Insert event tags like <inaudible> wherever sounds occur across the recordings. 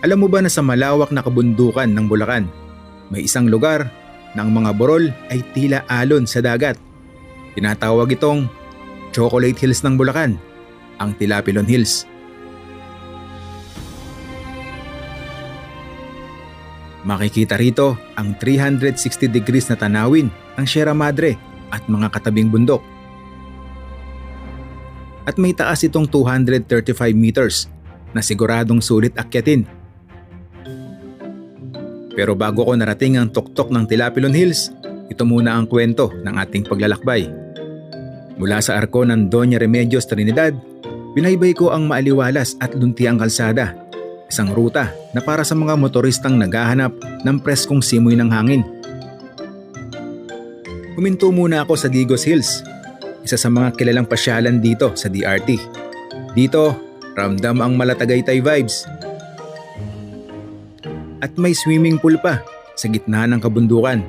Alam mo ba na sa malawak na kabundukan ng Bulacan, may isang lugar na ang mga burol ay tila alon sa dagat. Tinatawag itong Chocolate Hills ng Bulacan, ang Tilapilon Hills. Makikita rito ang 360 degrees na tanawin ng Sierra Madre at mga katabing bundok. At may taas itong 235 meters na siguradong sulit akyatin. Pero bago ko narating ang tuktok ng Tilapilon Hills, ito muna ang kwento ng ating paglalakbay. Mula sa arko ng Doña Remedios Trinidad, binaybay ko ang maaliwalas at luntiang kalsada. Isang ruta na para sa mga motoristang naghahanap ng preskong simoy ng hangin. Huminto muna ako sa Digos Hills, isa sa mga kilalang pasyalan dito sa DRT. Dito, ramdam ang malatagaytay vibes. At may swimming pool pa sa gitna ng kabundukan.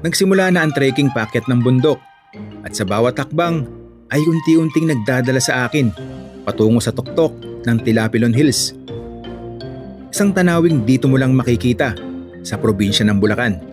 Nagsimula na ang trekking packet ng bundok at sa bawat hakbang ay unti-unting nagdadala sa akin patungo sa tuktok ng Tilapilon Hills. Isang tanawing dito mo lang makikita sa probinsya ng Bulacan.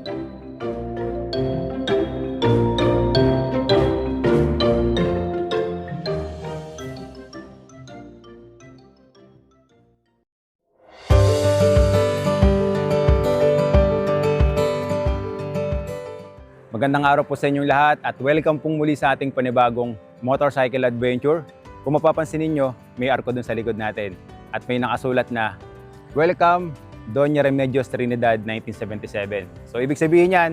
Magandang araw po sa inyong lahat at welcome pong muli sa ating panibagong motorcycle adventure. Kung mapapansin ninyo, may arko dun sa likod natin at may nakasulat na Welcome Doña Remedios Trinidad 1977. So ibig sabihin yan,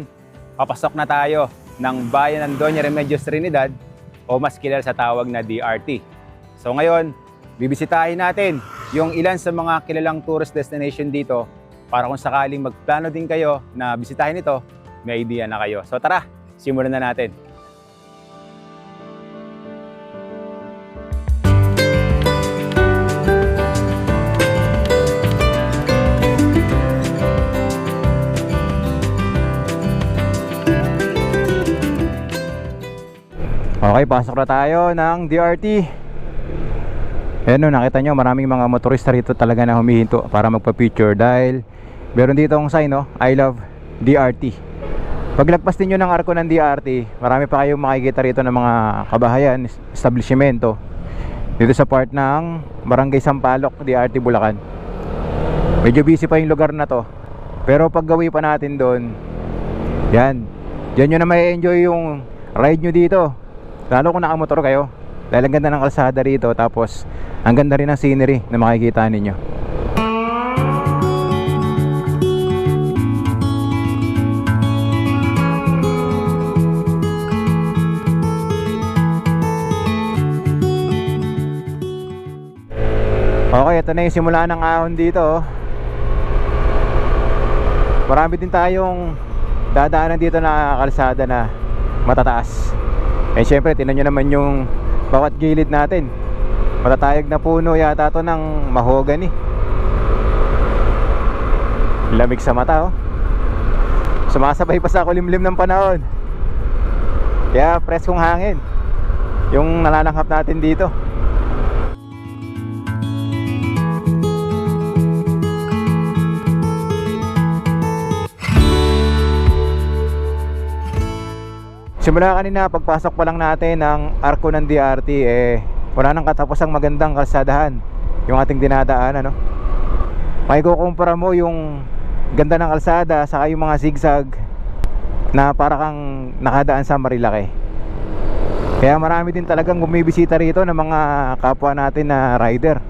papasok na tayo ng bayan ng Doña Remedios Trinidad o mas kilala sa tawag na DRT. So ngayon, bibisitahin natin yung ilan sa mga kilalang tourist destination dito para kung sakaling magplano din kayo na bisitahin ito, may idea na kayo. So tara, simulan na natin. Okay, pasok na tayo ng DRT. Ayan o, nakita nyo, maraming mga motorista rito talaga na humihinto para magpa-picture dahil meron dito ang sign, no? I love DRT. Paglagpas ninyo ng arko ng DRT, marami pa kayong makikita rito ng mga kabahayan, establishmento dito sa part ng Barangay Sampaloc, DRT Bulacan. Medyo busy pa yung lugar na to. Pero pag gawi pa natin doon, yan, yan nyo na may enjoy yung ride nyo dito. Lalo kung nakamotor kayo. Dahil ang ganda ng kalsada rito, tapos ang ganda rin ng scenery na makikita ninyo. Okay, ito na yung simula ng ahon dito. oh. Marami din tayong dadaanan dito na kalsada na matataas. Eh syempre, tinan nyo naman yung bawat gilid natin. Matatayag na puno yata to ng mahogany. Lamig sa mata oh. Sumasabay pa sa kulimlim ng panahon. Kaya preskong hangin. Yung nalalanghap natin dito. Simula kanina pagpasok pa lang natin ng arko ng DRT eh wala nang katapusang magandang kalsadahan yung ating dinadaan ano. Makikukumpara mo yung ganda ng kalsada saka yung mga zigzag na para kang nakadaan sa Marilaki. Kaya marami din talagang bumibisita rito ng mga kapwa natin na rider.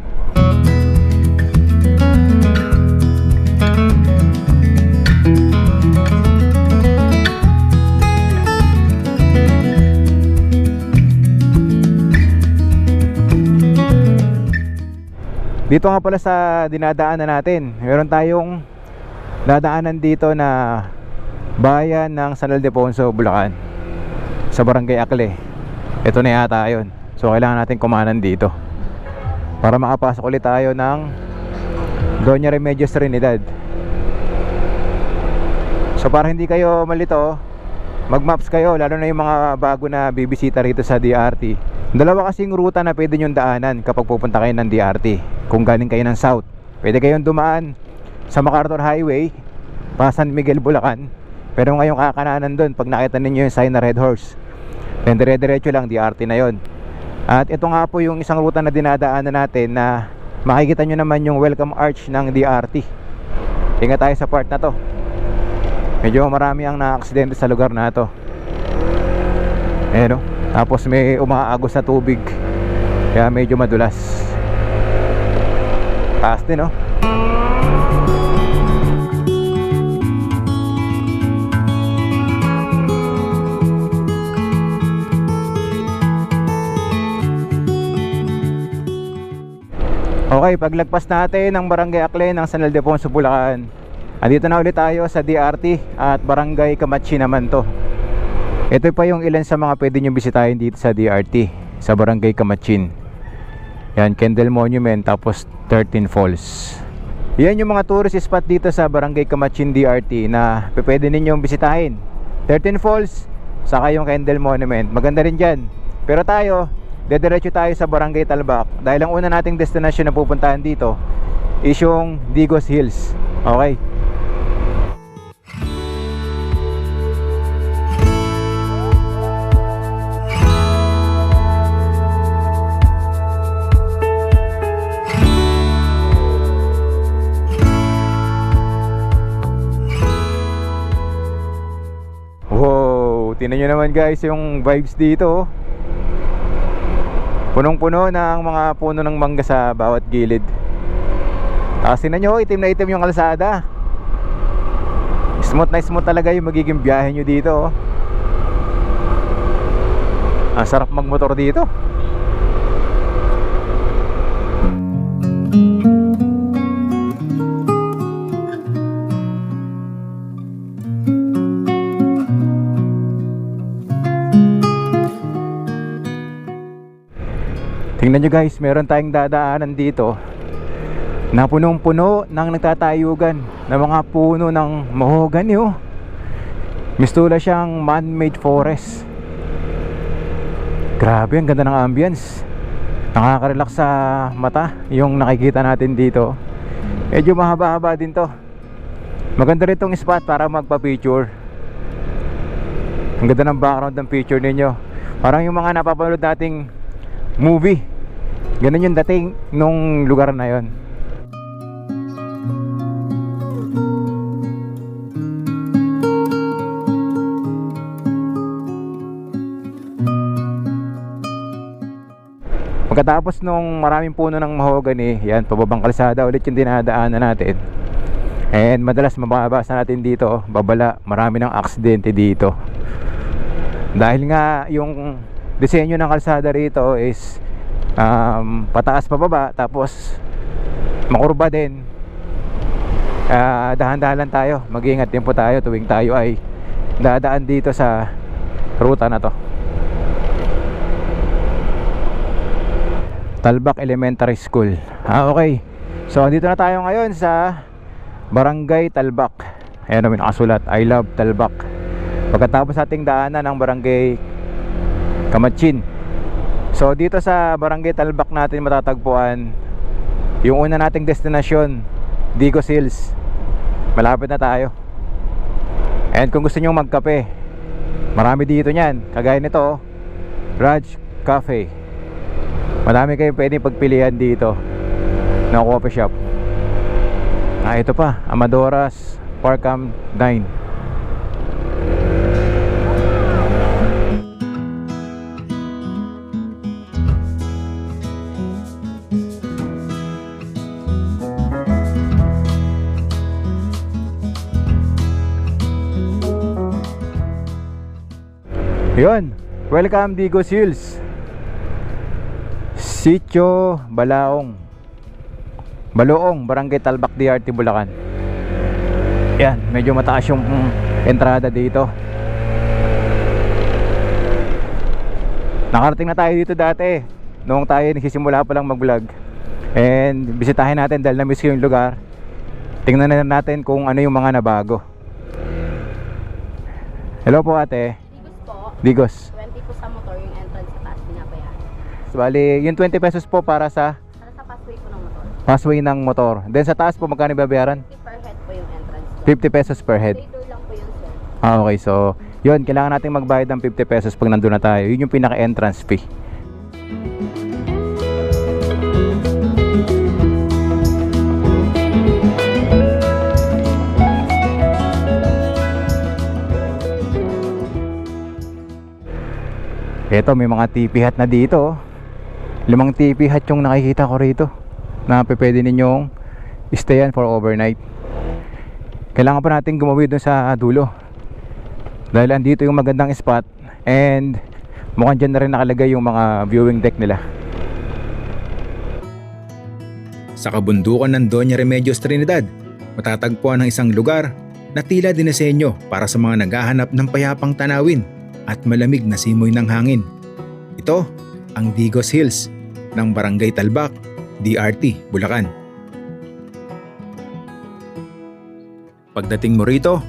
Dito nga pala sa dinadaanan natin, meron tayong dadaanan dito na bayan ng San Ildefonso, Bulacan sa Barangay Akle. Ito na yata yun. So kailangan natin kumanan dito para makapasok ulit tayo ng Doña Remedios Trinidad. So para hindi kayo malito, mag-maps kayo lalo na yung mga bago na bibisita rito sa DRT. Dalawa kasing ruta na pwede nyong daanan kapag pupunta kayo ng DRT. Kung galing kayo ng south, pwede kayong dumaan sa MacArthur Highway, pa San Miguel, Bulacan. Pero ngayon kakananan doon pag nakita ninyo yung sign na Red Horse. Then dire-diretso lang DRT na yon. At ito nga po yung isang ruta na dinadaanan natin na makikita nyo naman yung welcome arch ng DRT. Ingat tayo sa part na to. Medyo marami ang na-aksidente sa lugar na to. Ayan o. Tapos may umaagos na tubig. Kaya medyo madulas. Taas din oh. Okay, paglagpas natin ng Barangay Aklen ng San Ildefonso, Bulacan. Andito na ulit tayo sa DRT at Barangay Kamachi naman to. Ito pa yung ilan sa mga pwede nyo bisitahin dito sa DRT sa Barangay Kamachin. Yan, Kendall Monument tapos 13 Falls. Yan yung mga tourist spot dito sa Barangay Kamachin DRT na pwede ninyong bisitahin. 13 Falls, saka yung Kendall Monument. Maganda rin dyan. Pero tayo, dediretso tayo sa Barangay Talbak dahil ang una nating destination na pupuntahan dito is yung Digos Hills. Okay. Wow, tingnan nyo naman guys yung vibes dito. oh. Punong-puno ng mga puno ng mangga sa bawat gilid. Tapos tingnan nyo, itim na itim yung kalsada. Smooth na smooth talaga yung magiging biyahe nyo dito. oh. Ang sarap magmotor dito. Tingnan nyo guys, meron tayong dadaanan dito na punong-puno ng nagtatayugan na mga puno ng mahogany oh. Mistula siyang man-made forest. Grabe, ang ganda ng ambience. Nakaka-relax sa mata yung nakikita natin dito. Medyo mahaba-haba din to. Maganda rin tong spot para magpa-picture. Ang ganda ng background ng picture ninyo. Parang yung mga napapanood nating movie. Ganun yung dating nung lugar na yon. Pagkatapos nung maraming puno ng mahogany, yan, pababang kalsada ulit yung dinadaanan natin. And madalas mababasa natin dito, babala, marami ng aksidente dito. Dahil nga yung disenyo ng kalsada rito is um, pataas pababa tapos makurba din. Ah, dahan-dahan lang tayo. Mag-iingat din po tayo tuwing tayo ay dadaan dito sa ruta na to. Talbak Elementary School. Ah okay. So dito na tayo ngayon sa Barangay Talbak. Ayan namin nakasulat. I love Talbak. Pagkatapos ating daanan ng Barangay Kamatsin So dito sa Barangay Talbak natin matatagpuan yung una nating destinasyon, Digos Hills. Malapit na tayo. And kung gusto niyo magkape, marami dito niyan. Kagaya nito, oh, Raj Cafe. Marami kayong pwedeng pagpilian dito na coffee shop. Ah, ito pa, Amadoras Parkam 9. Yun, welcome Digos Hills Sitio Balaong. Baloong, Barangay Talbak DRT Bulacan. Yan, medyo mataas yung mm, entrada dito. Nakarating na tayo dito dati. Noong tayo nagsisimula pa lang mag vlog And bisitahin natin dahil na-miss ko yung lugar. Tingnan na natin kung ano yung mga nabago. Hello po ate Digos 20 po sa motor yung entrance sa taas pinapayahan. Bali, yung 20 pesos po para sa Para sa pathway po ng motor. passway ng motor. Then sa taas po, magkano babayaran? 50 per head po yung entrance. 50 pesos per head. Later lang po yun, sir. Ah, okay. So, yun, kailangan natin magbayad ng 50 pesos pag nandun na tayo. Yun yung pinaka-entrance fee. Eto, may mga TV hut na dito. oh. Limang TV hut yung nakikita ko rito. Na pwede ninyong stayan for overnight. Kailangan pa natin gumawi dun sa dulo. Dahil andito yung magandang spot and mukhang dyan na rin nakalagay yung mga viewing deck nila. Sa kabundukan ng Doña Remedios Trinidad, matatagpuan ang isang lugar na tila dinesenyo para sa mga naghahanap ng payapang tanawin at malamig na simoy ng hangin. Ito ang Digos Hills ng Barangay Talbak, DRT, Bulacan. Pagdating mo rito,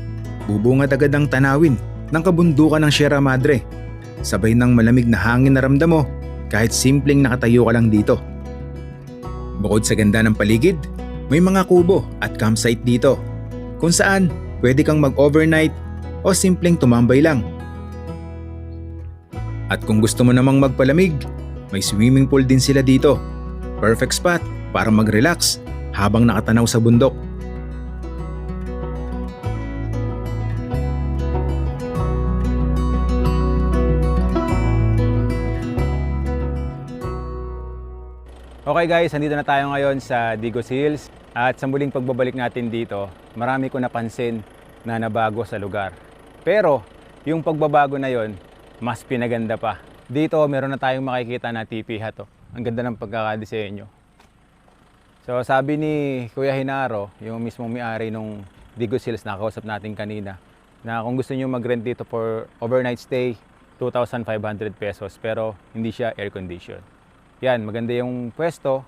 bubungad agad ang tanawin ng kabundukan ng Sierra Madre. Sabay ng malamig na hangin na ramdam mo kahit simpleng nakatayo ka lang dito. Bukod sa ganda ng paligid, may mga kubo at campsite dito kung saan pwede kang mag-overnight o simpleng tumambay lang. At kung gusto mo namang magpalamig, may swimming pool din sila dito. Perfect spot para mag-relax habang nakatanaw sa bundok. Okay guys, nandito na tayo ngayon sa Digos Hills at sa muling pagbabalik natin dito, marami ko napansin na nabago sa lugar. Pero yung pagbabago na yon, mas pinaganda pa. Dito meron na tayong makikita na tipi to. Ang ganda ng pagkakadesenyo. So sabi ni Kuya Hinaro, yung mismong may-ari nung Digos Hills na kausap natin kanina, na kung gusto niyo mag-rent dito for overnight stay, 2,500 pesos pero hindi siya air condition. Yan, maganda yung pwesto.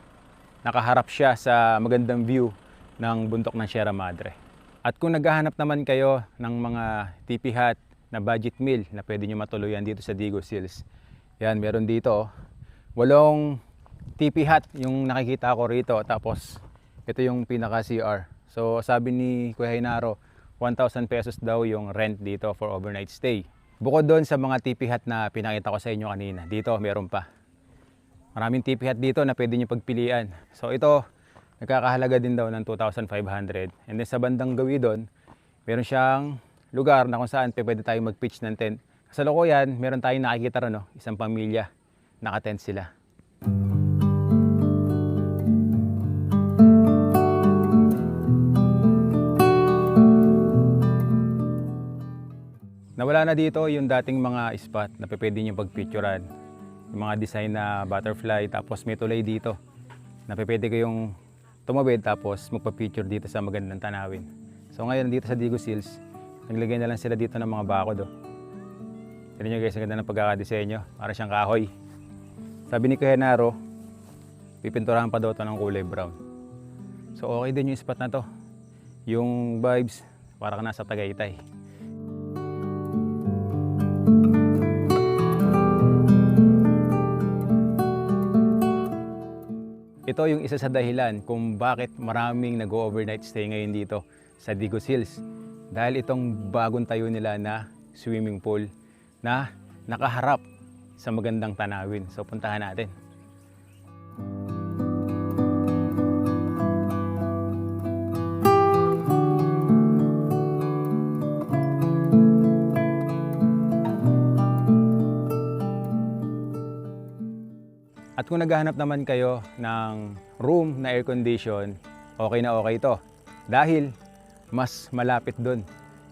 Nakaharap siya sa magandang view ng bundok ng Sierra Madre. At kung naghahanap naman kayo ng mga tipi hut na budget meal na pwede nyo matuluyan dito sa Digos Hills. Yan, meron dito. oh. Walong tipi hut yung nakikita ko rito. Tapos, ito yung pinaka CR. So, sabi ni Kuya Hinaro, 1,000 pesos daw yung rent dito for overnight stay. Bukod doon sa mga tipi hut na pinakita ko sa inyo kanina, dito meron pa. Maraming tipi hut dito na pwede nyo pagpilian. So ito, nagkakahalaga din daw ng 2,500. And then sa bandang gawi doon, meron siyang lugar na kung saan pwede tayo mag-pitch ng tent. Sa Lokoyan, meron tayong nakikita ron, no? isang pamilya, naka-tent sila. Nawala na dito yung dating mga spot na pwede nyo pagpicturean yung mga design na butterfly tapos may tulay dito na pwede kayong tumawid tapos magpa-picture dito sa magandang tanawin. So ngayon dito sa Digos Hills, naglagay na lang sila dito ng mga bakod. Oh. Tignan nyo guys, ang ganda ng pagkakadesenyo. Para siyang kahoy. Sabi ni Kuya pipinturahan pa daw to ng kulay brown. So okay din yung spot na to. Yung vibes, para ka nasa Tagaytay. Ito yung isa sa dahilan kung bakit maraming nag-overnight stay ngayon dito sa Digos Hills. Dahil itong bagong tayo nila na swimming pool na nakaharap sa magandang tanawin. So puntahan natin. At kung naghahanap naman kayo ng room na air condition, okay na okay ito. Dahil mas malapit dun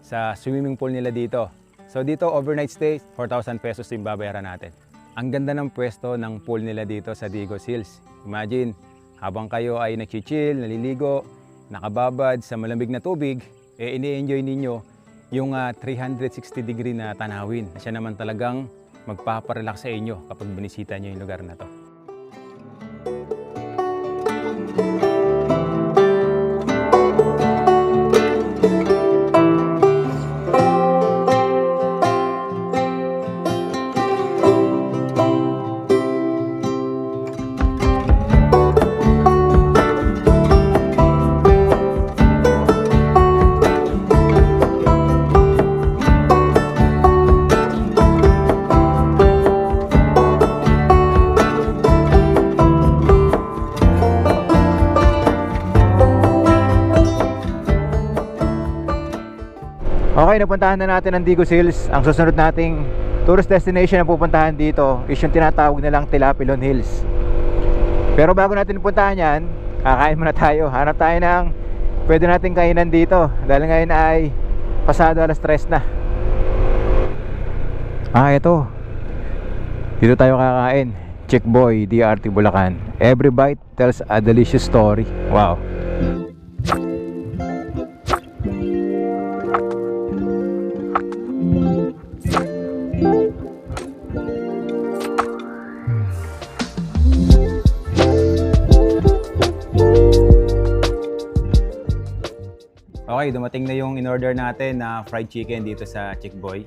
sa swimming pool nila dito. So dito overnight stay, 4,000 pesos yung babayaran natin. Ang ganda ng pwesto ng pool nila dito sa Digos Hills. Imagine, habang kayo ay nag-chill, naliligo, nakababad sa malamig na tubig, eh ini-enjoy ninyo yung ah, 360 degree na tanawin. Siya naman talagang magpaparelax sa inyo kapag binisita nyo yung lugar na to. Okay, napuntahan na natin ang Digos Hills. Ang susunod nating tourist destination na pupuntahan dito is yung tinatawag nilang Tilapilon Hills. Pero bago natin puntahan yan, kakain muna tayo. Hanap tayo ng pwede nating kainan dito. Dahil ngayon ay pasado alas 3 na. Ah, ito. Dito tayo kakain. Chick Boy, DRT Bulacan. Every bite tells a delicious story. Wow. Okay, dumating na yung in-order natin na fried chicken dito sa Chick Boy.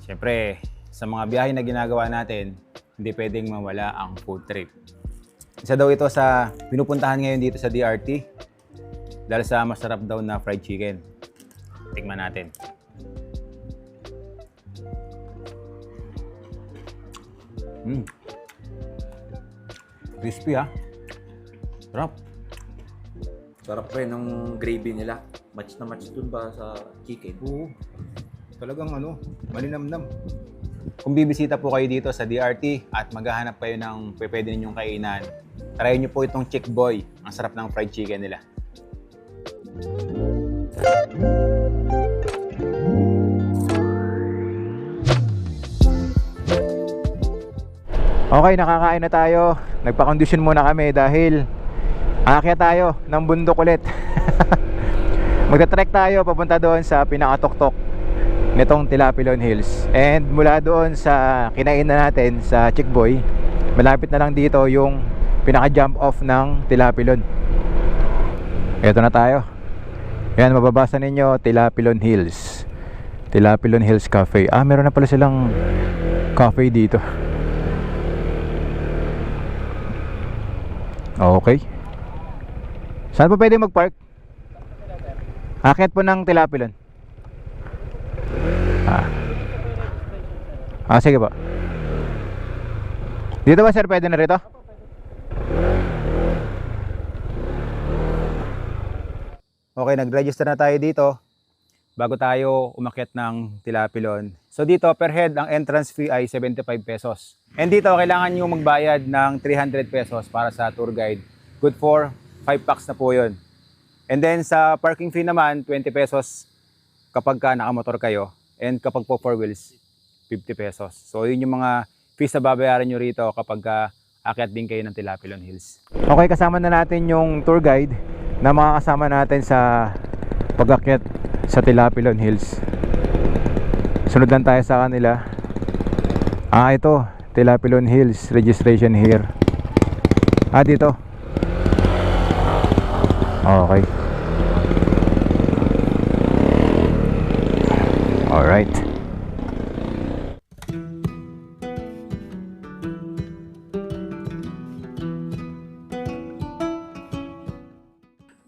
Siyempre, sa mga biyahe na ginagawa natin, hindi pwedeng mawala ang food trip. Isa daw ito sa pinupuntahan ngayon dito sa DRT dahil sa masarap daw na fried chicken. Tingnan natin. Mm. Crispy ha. Sarap. Sarap rin ng gravy nila. Match na match dun ba sa chicken? Oo. Talagang ano, malinamnam. Kung bibisita po kayo dito sa DRT at maghahanap kayo ng pwede ninyong kainan, try nyo po itong Chick Boy. Ang sarap ng fried chicken nila. Okay, nakakain na tayo. Nagpa-condition muna kami dahil aakyat tayo ng bundok ulit. <laughs> Magta-trek tayo papunta doon sa pinakatuktok nitong Tilapilon Hills. And mula doon sa kinainan natin sa Chick Boy, malapit na lang dito yung pinaka-jump off ng Tilapilon. Ito na tayo. Yan, mababasa ninyo Tilapilon Hills. Tilapilon Hills Cafe. Ah, meron na pala silang cafe dito. Okay. Saan pa pwede mag-park? Akit po ng Tilapilon. Ah. Ah, sige po. Dito ba sir pwede na rito? Okay, nag-register na tayo dito bago tayo umakyat ng Tilapilon. So dito, per head, ang entrance fee ay 75 pesos. And dito, kailangan nyo magbayad ng 300 pesos para sa tour guide. Good for 5 packs na po yun. And then sa parking fee naman, 20 pesos kapag ka nakamotor kayo. And kapag po 4 wheels, 50 pesos. So yun yung mga fees na babayaran nyo rito kapag ka akyat din kayo ng Tilapilon Hills. Okay, kasama na natin yung tour guide na makakasama natin sa pag-akyat sa Tilapilon Hills. Sunod lang tayo sa kanila. Ah, ito. Tilapilon Hills. Registration here. Ah, dito. Okay. Alright.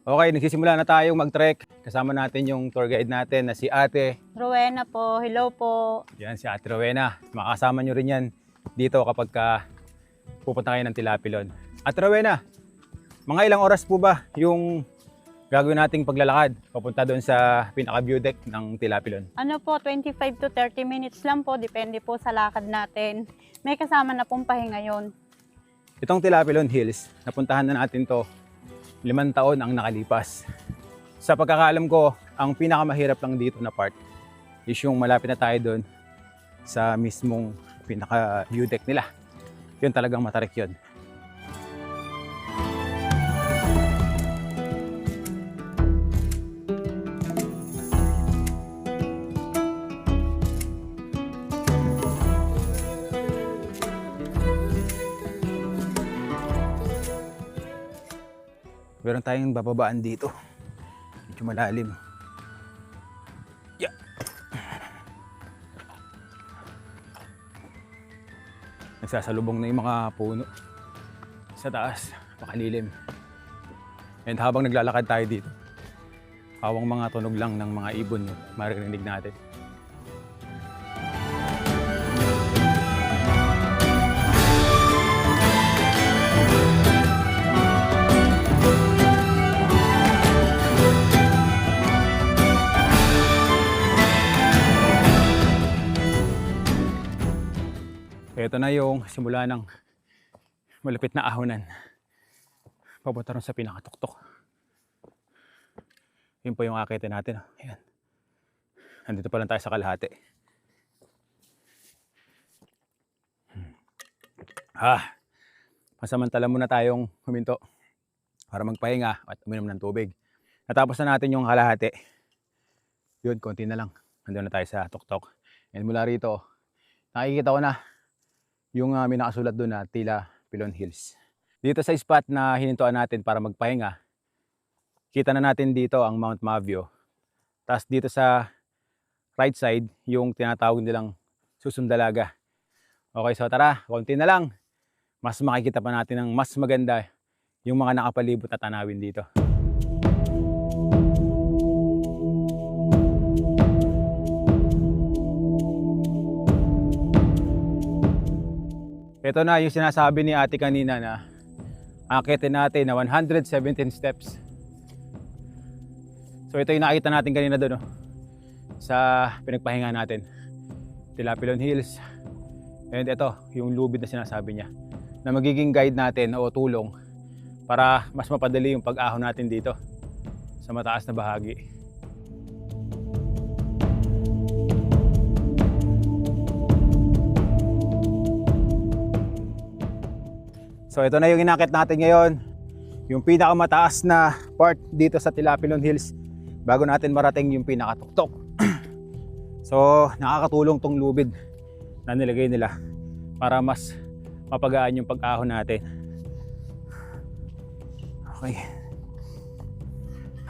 Okay, nagsisimula na tayong mag-trek. Kasama natin yung tour guide natin na si Ate. Rowena po, hello po. Yan, si Ate Rowena. Makasama nyo rin yan dito kapag ka pupunta kayo ng Tilapilon. Ate Rowena, mga ilang oras po ba yung gagawin nating paglalakad papunta doon sa pinaka-view deck ng Tilapilon? Ano po, 25 to 30 minutes lang po, depende po sa lakad natin. May kasama na pong pahinga yun. Itong Tilapilon Hills, napuntahan na natin to limang taon ang nakalipas. Sa pagkakaalam ko, ang pinakamahirap lang dito na part is yung malapit na tayo doon sa mismong pinaka-view deck nila. Yun talagang matarik yun. Meron tayong bababaan dito. Medyo malalim. Yeah. Nagsasalubong na yung mga puno sa taas, pakalilim. And habang naglalakad tayo dito, hawang mga tunog lang ng mga ibon maririnig natin. Ito na yung simula ng malapit na ahonan. Papunta rin sa pinakatuktok. Yun po yung akitin natin. oh. Ayan. Nandito pa lang tayo sa kalahati. Hmm. Ah, masamantala muna tayong huminto para magpahinga at uminom ng tubig. Natapos na natin yung kalahati. Yun, konti na lang. Nandun na tayo sa tuktok. And mula rito, nakikita ko na yung uh, may nakasulat doon na Tila Pilon Hills. Dito sa spot na hinintuan natin para magpahinga, kita na natin dito ang Mount Mavio. Tapos dito sa right side, yung tinatawag nilang Susundalaga. Okay, so tara, konti na lang. Mas makikita pa natin ng mas maganda yung mga nakapalibot na tanawin dito. Ito na yung sinasabi ni ate kanina na akitin natin na 117 steps. So ito yung nakita natin kanina doon oh, sa pinagpahinga natin. Tilapilon Hills. And ito, yung lubid na sinasabi niya na magiging guide natin o tulong para mas mapadali yung pag-ahon natin dito sa mataas na bahagi. So ito na yung inakit natin ngayon. Yung pinakamataas na part dito sa Tilapilon Hills bago natin marating yung pinakatuktok. <clears throat> so nakakatulong tong lubid na nilagay nila para mas mapagaan yung pag-ahon natin. Okay.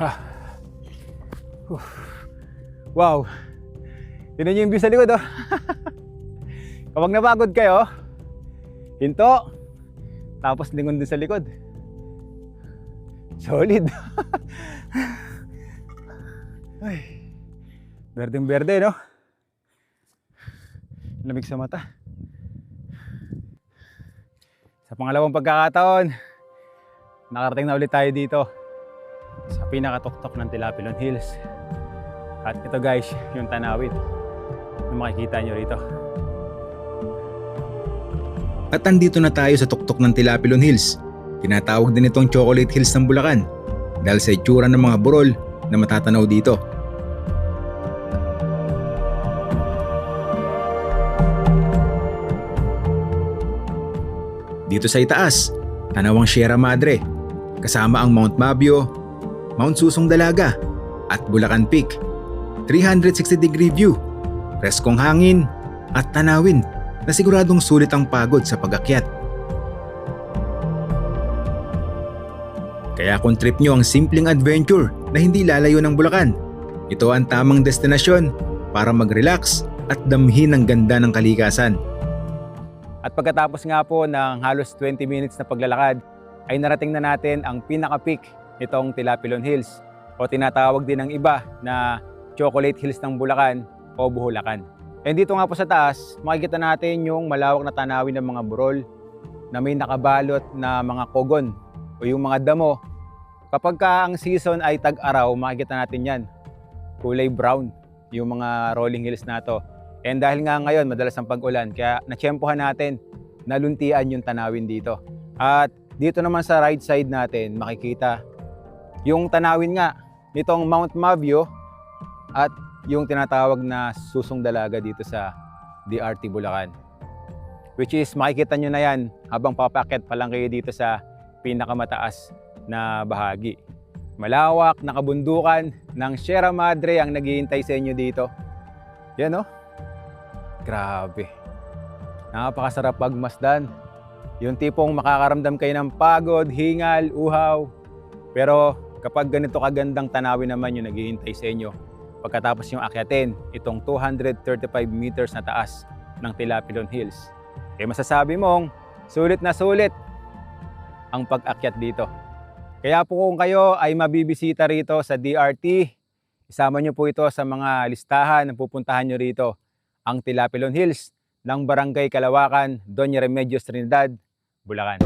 Ha. Uf. Wow. Tignan niyo yung view sa likod oh. <laughs> Kapag napagod kayo, hinto, tapos lingon din sa likod. Solid. Ay. Berdeng berde, no? Lamig sa mata. Sa pangalawang pagkakataon, nakarating na ulit tayo dito sa pinakatuktok ng Tilapilon Hills. At ito guys, yung tanawin na makikita nyo rito. At andito na tayo sa tuktok ng Tilapilon Hills. Tinatawag din itong Chocolate Hills ng Bulacan dahil sa itsura ng mga burol na matatanaw dito. Dito sa itaas, tanawang Sierra Madre, kasama ang Mount Mabio, Mount Susong Dalaga, at Bulacan Peak. 360 degree view, preskong hangin, at tanawin na siguradong sulit ang pagod sa pag-akyat. Kaya kung trip nyo ang simpleng adventure na hindi lalayo ng Bulacan, ito ang tamang destinasyon para mag-relax at damhin ang ganda ng kalikasan. At pagkatapos nga po ng halos 20 minutes na paglalakad, ay narating na natin ang pinaka-peak nitong Tilapilon Hills o tinatawag din ng iba na Chocolate Hills ng Bulacan o Buhulacan. And dito nga po sa taas, makikita natin yung malawak na tanawin ng mga burol na may nakabalot na mga kogon o yung mga damo. Kapag ka ang season ay tag-araw, makikita natin yan. Kulay brown yung mga rolling hills na to. And dahil nga ngayon, madalas ang pag-ulan, kaya natsyempohan natin, naluntian yung tanawin dito. At dito naman sa right side natin, makikita yung tanawin nga nitong Mount Mavio at yung tinatawag na susong dalaga dito sa DRT Bulacan. Which is makikita nyo na yan habang papakit pa lang kayo dito sa pinakamataas na bahagi. Malawak na kabundukan ng Sierra Madre ang naghihintay sa inyo dito. Yan no? Grabe. Napakasarap pagmasdan. Yung tipong makakaramdam kayo ng pagod, hingal, uhaw. Pero kapag ganito kagandang tanawin naman yung naghihintay sa inyo, pagkatapos yung akyatin itong 235 meters na taas ng Tilapilon Hills. Eh masasabi mong sulit na sulit ang pag-akyat dito. Kaya po kung kayo ay mabibisita rito sa DRT, isama nyo po ito sa mga listahan na pupuntahan nyo rito ang Tilapilon Hills ng Barangay Kalawakan, Doña Remedios Trinidad, Bulacan.